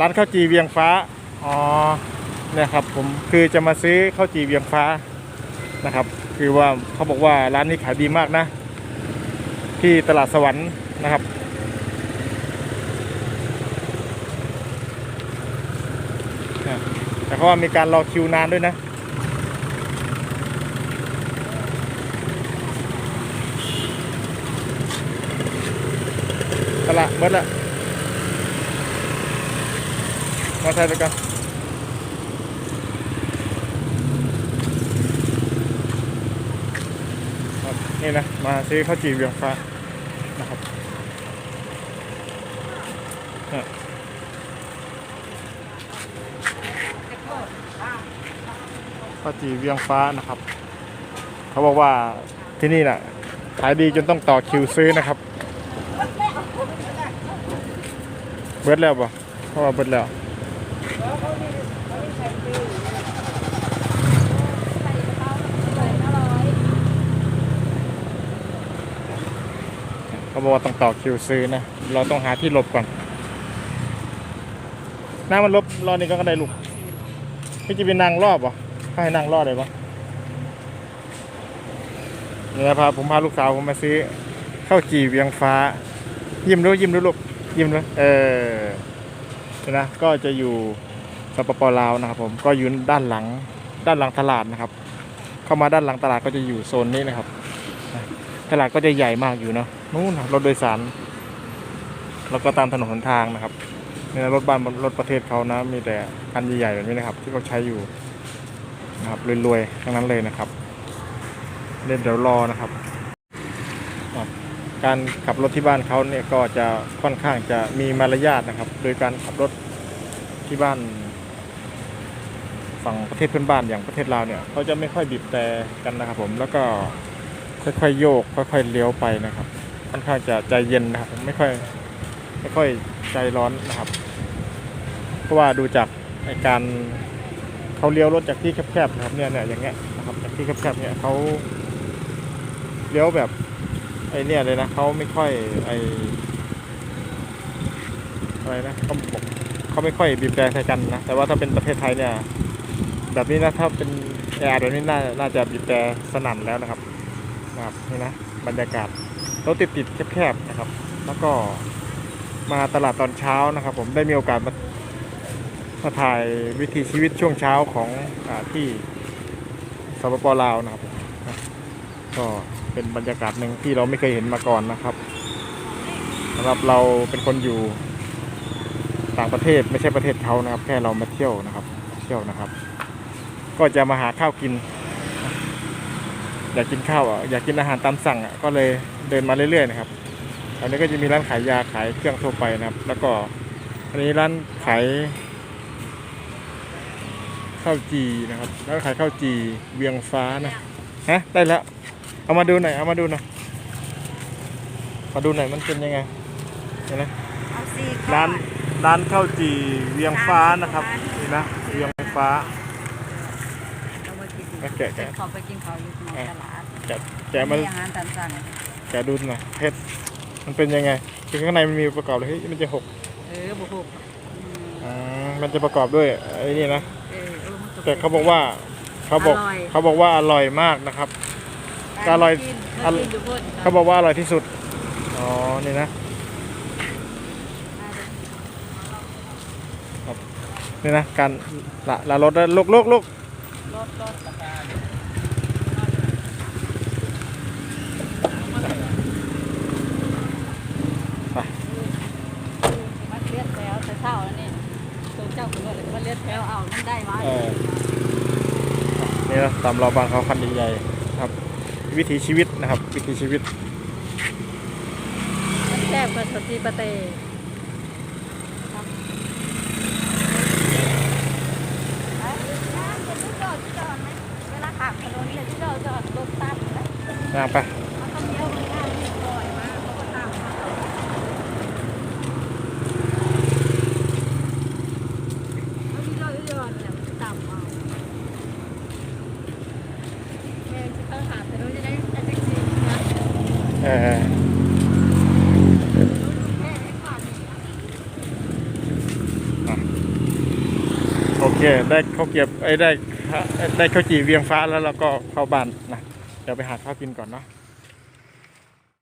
ร้านข้าวจีเวียงฟ้า อ๋อ เนี่ยครับผมคือจะมาซื้อข้าวจีเวียงฟ้านะครับ คือว่าเขาบอกว่าร้านนี้ขายดีมากนะ ที่ตลาดสวรรค์นะครับ แต่เขาว่ามีการรอคิวนานด้วยนะตลาดเมื่อละ มาใส่ไปกันครับนี่นะ มาซื้อข้าวจี่เวียงฟ้านะครับข้าวจี่เวียงฟ้านะครับ เขาบอกว่าที่นี่น่ะขายดีจนต้องต่อคิวซื้อนะครับ เบิดแล้วป่ะเพราะว่าเบิดแล้ว เขาบอกว่าต้องต่อคิวซื้อนะ เราต้องหาที่หลบก่อนนั่งมันลบรอนี่ก็ได้ลูกพี่จะไปนั่งรอบป่ะให้นั่งรอบเลยป่ะนี่นะพาผมพาลูกสาวผมมาซื้อข้าวจี่เวียงฟ้า ยิ้มด้วยยิ้มด้วยลูกยิ้มด้วยเออ นะก็จะอยู่สปปลาวนะครับผมก็ยู่ด้านหลังด้านหลังตลาดนะครับ เข้ามาด้านหลังตลาดก็จะอยู่โซนนี้นะครับตลาดก็จะใหญ่มากอยู่เนาะนู่นรถโดยสาร แล้วก็ตามถนนหนทางนะครับเนี่ยรถบ้านรถประเทศเขานะ มีแต่คันใหญ่ๆแบบนี้นะครับ ที่เขาใช้อยู่นะครับรวยๆทั้งนั้นเลยนะครับเล่นเดี๋ยวรอนะครับ การขับรถที่บ้านเขาเนี่ยก็จะค่อนข้างจะมีมารยาทนะครับ โดยการขับรถที่บ้านฝั่งประเทศเพื่อนบ้านอย่างประเทศลาวเนี่ยเขาจะไม่ค่อยบีบแต่กันนะครับ ผมแล้วก็ค่อยๆโยก ค่อยๆเลี้ยวไปนะครับ ค่อนข้างจะใจเย็นนะครับไม่ค่อยไม่ค่อยใจร้อนนะครับ เพราะว่าดูจากการเขาเลี้ยวรถจากที่แคบๆนะครับเนี่ยเนี่ยอย่างเงี้ยนะครับจากที่แคบๆเนี่ยเขาเลี้ยวแบบ ไอเนี่ยเลยนะเขาไม่ค่อยไออะไรนะเขาบอกเขาไม่ค่อยบีบแตรใส่กันนะแต่ว่าถ้าเป็นประเทศไทยเนี่ย แบบนี้นะถ้าเป็นแอร์แบบนี้น่าน่าจะบีบแต่สนั่นแล้วนะครับนะครับนี่นะบรรยากาศรถติดติดแคบๆนะครับ แล้วก็มาตลาดตอนเช้านะครับ ผมได้มีโอกาสมามาถ่ายวิถีชีวิตช่วงเช้าของอที่สปปลาวนะครับนะก็ เป็นบรรยากาศหนึ่งที่เราไม่เคยเห็นมาก่อนนะครับสำหรับเราเป็นคนอยู่ต่างประเทศไม่ใช่ประเทศเขานะครับ แค่เรามาเที่ยวนะครับ เที่ยวนะครับ ก็จะมาหาข้าวกิน อยากกินข้าวอะอยากกินอาหารตามสั่งอะก็เลยเดินมาเรื่อยๆนะครับอันนี้ก็จะมีร้านขายยาขายเครื่องทั่วไปนะครับ แล้วก็อันนี้ร้านขายข้าวจีนะครับร้านขายข้าวจีเวียงฟ้านะฮะได้แล้ว เอามาดูหน่อย เอามาดูหน่อย มาดูหน่อยมันเป็นยังไงเห็นไหมเอาซีร้านร้านข้าวจีเวียงฟ้านะครับนี่นะเวียงฟ้า เอามากินแกะแกะเขาไปกินเขาอยู่ในตลาดแกะแกะมาอาหารตามสั่งแกะดูหน่อยเผ็ดมันเป็นยังไงคือข้างในมันมีประกอบเลยเฮ้ยมันจะหกเออบุกอ่ามันจะประกอบด้วยไอ้นี่นะ เออเออมันแต่เขาบอกว่าเขาบอกอร่อย เขาบอกว่าอร่อยมากนะครับ อร่อยอร่อยอยู่พุ่นเขาบอกว่าอร่อยที่สุด อ๋อ นี่นะ นี่นะ การละละรถนะลุกลุกลุกรถรถไปมันเลียดแล้วแต่เช้าแล้วนี่ตัวเจ้าคุณว่ามันเลียดแล้วเอามันได้ไหมเออนี่นะตามเราบางเขาคันใหญ่ๆครับ วิถีชีวิตนะครับ วิถีชีวิตมันแซ่บกว่าสตีปะเตเวลาขับถนนเนี่ยที่เราจอดรถตั้งแล้วย่างไปมันต้องเลี้ยวไปข้างที่ปล่อยมาเขาก็ตามมาแล้วที่เราเลื่อนเนี่ย โอเค ได้เขาเก็บไอ้ได้ได้ข้าวจีเวียงฟ้าแล้วเราก็เข้าบ้านนะ เดี๋ยวไปหาข้าวกินก่อนเนาะ